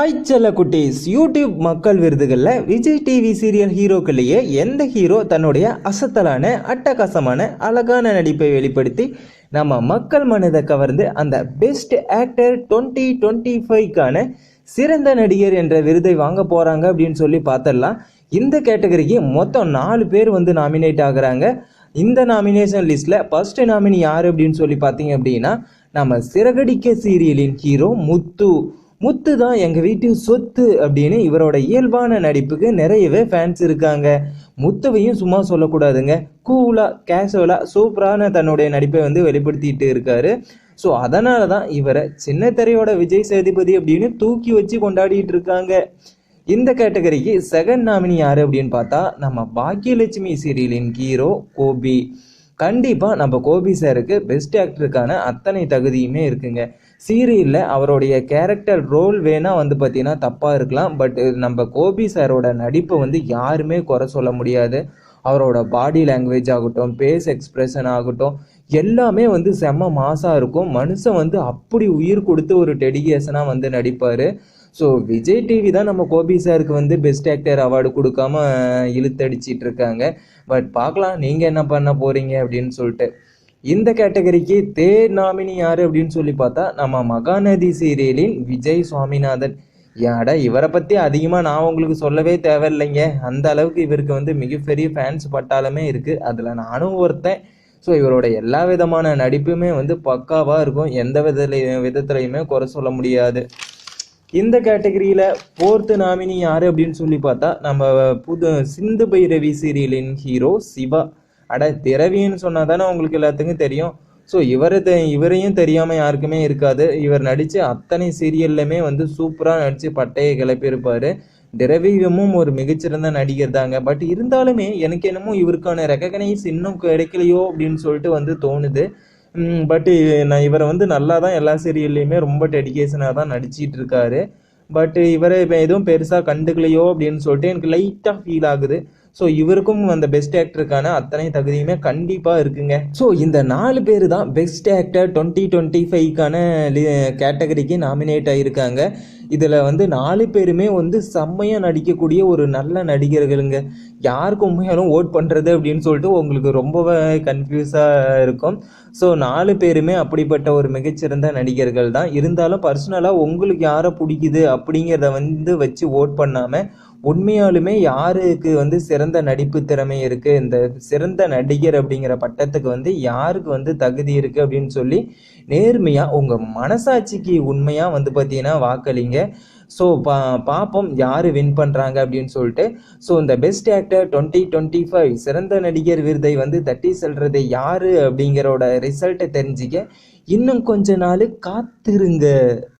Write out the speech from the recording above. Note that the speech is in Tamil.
ஹாய் செல்ல குட்டீஸ் யூடியூப் மக்கள் விருதுகளில் விஜய் டிவி சீரியல் ஹீரோக்கள்லேயே எந்த ஹீரோ தன்னுடைய அசத்தலான அட்டகாசமான அழகான நடிப்பை வெளிப்படுத்தி நம்ம மக்கள் மனதை கவர்ந்து அந்த பெஸ்ட் ஆக்டர் டுவெண்ட்டி டுவெண்ட்டி ஃபைவ்க்கான சிறந்த நடிகர் என்ற விருதை வாங்க போகிறாங்க அப்படின்னு சொல்லி பார்த்துடலாம் இந்த கேட்டகரிக்கு மொத்தம் நாலு பேர் வந்து நாமினேட் ஆகுறாங்க. இந்த நாமினேஷன் லிஸ்ட்டில் ஃபர்ஸ்ட் நாமினி யார் அப்படின்னு சொல்லி பார்த்தீங்க அப்படின்னா நம்ம சிறகடிக்க சீரியலின் ஹீரோ முத்து. முத்து தான் எங்கள் வீட்டு சொத்து அப்படின்னு இவரோட இயல்பான நடிப்புக்கு நிறையவே ஃபேன்ஸ் இருக்காங்க. முத்துவையும் சும்மா சொல்லக்கூடாதுங்க. கூலாக கேஷுவலாக சூப்பரான தன்னுடைய நடிப்பை வந்து வெளிப்படுத்திட்டு இருக்காரு. ஸோ அதனால தான் இவரை சின்ன திரையோட விஜய் சேதுபதி அப்படின்னு தூக்கி வச்சு கொண்டாடிட்டு இருக்காங்க. இந்த கேட்டகரிக்கு செகண்ட் நாமினி யார் அப்படின்னு பார்த்தா நம்ம பாக்கியலட்சுமி சீரியலின் ஹீரோ கோபி. கண்டிப்பாக நம்ம கோபி சாருக்கு பெஸ்ட் ஆக்டருக்கான அத்தனை தகுதியுமே இருக்குங்க. சீரியலில் அவருடைய கேரக்டர் ரோல் வேணால் வந்து பார்த்தீங்கன்னா தப்பாக இருக்கலாம். பட் நம்ம கோபி சாரோட நடிப்பை வந்து யாருமே குறை சொல்ல முடியாது. அவரோட பாடி லாங்குவேஜ் ஆகட்டும் பேஸ் எக்ஸ்பிரஷன் ஆகட்டும் எல்லாமே வந்து செம்ம மாசாக இருக்கும். மனுஷன் வந்து அப்படி உயிர் கொடுத்து ஒரு டெடிகேஷனாக வந்து நடிப்பார். ஸோ விஜய் டிவி தான் நம்ம கோபி சாருக்கு வந்து பெஸ்ட் ஆக்டர் அவார்டு கொடுக்காம இழுத்தடிச்சிட்டு இருக்காங்க. பட் பார்க்கலாம் நீங்கள் என்ன பண்ண போகிறீங்க அப்படின்னு சொல்லிட்டு. இந்த கேட்டகரிக்கு தேர் நாமினி யார் அப்படின்னு சொல்லி பார்த்தா நம்ம மகாநதி சீரியலின் விஜய் சுவாமிநாதன். ஏடா இவரை பற்றி அதிகமாக நான் உங்களுக்கு சொல்லவே தேவையில்லைங்க. அந்த அளவுக்கு இவருக்கு வந்து மிகப்பெரிய ஃபேன்ஸ் பட்டாலுமே இருக்குது அதில் நானும் ஒருத்தன். ஸோ இவரோட எல்லா விதமான நடிப்புமே வந்து பக்காவாக இருக்கும். எந்த விதத்துல விதத்துலையுமே குறை சொல்ல முடியாது. இந்த கேட்டகரியில் ஃபோர்த்து நாமினி யார் அப்படின்னு சொல்லி பார்த்தா நம்ம புது சிந்து பைரவி சீரியலின் ஹீரோ சிவா. அட திரவின்னு சொன்னால் தானே உங்களுக்கு எல்லாத்துக்கும் தெரியும்? ஸோ இவரை தெ இவரையும் தெரியாமல் யாருக்குமே இருக்காது. இவர் நடித்த அத்தனை சீரியல்லையுமே வந்து சூப்பராக நடித்து பட்டையை கிளப்பியிருப்பார். திரவியமும் ஒரு மிகச்சிறந்த நடிகர் தாங்க. பட் இருந்தாலுமே எனக்கு என்னமோ இவருக்கான ரெக்கக்னைஸ் இன்னும் கிடைக்கலையோ அப்படின்னு சொல்லிட்டு வந்து தோணுது. பட்டு நான் இவரை வந்து நல்லா தான் எல்லா சீரியல்லையுமே ரொம்ப டெடிகேஷனாக தான் நடிச்சிட்டு இருக்காரு. பட் இவரை எதுவும் பெருசாக கண்டுக்கலையோ அப்படின்னு சொல்லிட்டு எனக்கு லைட்டாக ஃபீல் ஆகுது. ஸோ இவருக்கும் அந்த பெஸ்ட் ஆக்டருக்கான அத்தனை தகுதியுமே கண்டிப்பாக இருக்குங்க. ஸோ இந்த நாலு பேர் தான் பெஸ்ட் ஆக்டர் டுவெண்ட்டி டுவெண்ட்டி ஃபைவ்க்கான கேட்டகரிக்கு நாமினேட் ஆகியிருக்காங்க இதில் வந்து நாலு பேருமே வந்து செம்மையாக நடிக்கக்கூடிய ஒரு நல்ல நடிகர்களுங்க. யாருக்கு உண்மையாலும் ஓட் பண்ணுறது அப்படின்னு சொல்லிட்டு உங்களுக்கு ரொம்பவே கன்ஃபியூஸாக இருக்கும். ஸோ நாலு பேருமே அப்படிப்பட்ட ஒரு மிகச்சிறந்த நடிகர்கள் தான் இருந்தாலும் பர்சனலாக உங்களுக்கு யாரை பிடிக்குது அப்படிங்கிறத வந்து வச்சு ஓட் பண்ணாமல் உண்மையாலுமே யாருக்கு வந்து சிறந்த நடிப்பு திறமை இருக்குது இந்த சிறந்த நடிகர் அப்படிங்கிற பட்டத்துக்கு வந்து யாருக்கு வந்து தகுதி இருக்குது அப்படின்னு சொல்லி நேர்மையாக உங்கள் மனசாட்சிக்கு உண்மையாக வந்து பார்த்தீங்கன்னா வாக்களிங்க. ஸோ பா பார்ப்போம் யார் வின் பண்ணுறாங்க அப்படின்னு சொல்லிட்டு. ஸோ இந்த best actor twenty twenty five சிறந்த நடிகர் விருதை வந்து தட்டி செல்றது யார் அப்படிங்கிறோட ரிசல்ட்டை தெரிஞ்சிக்க இன்னும் கொஞ்ச நாள் காத்திருங்க.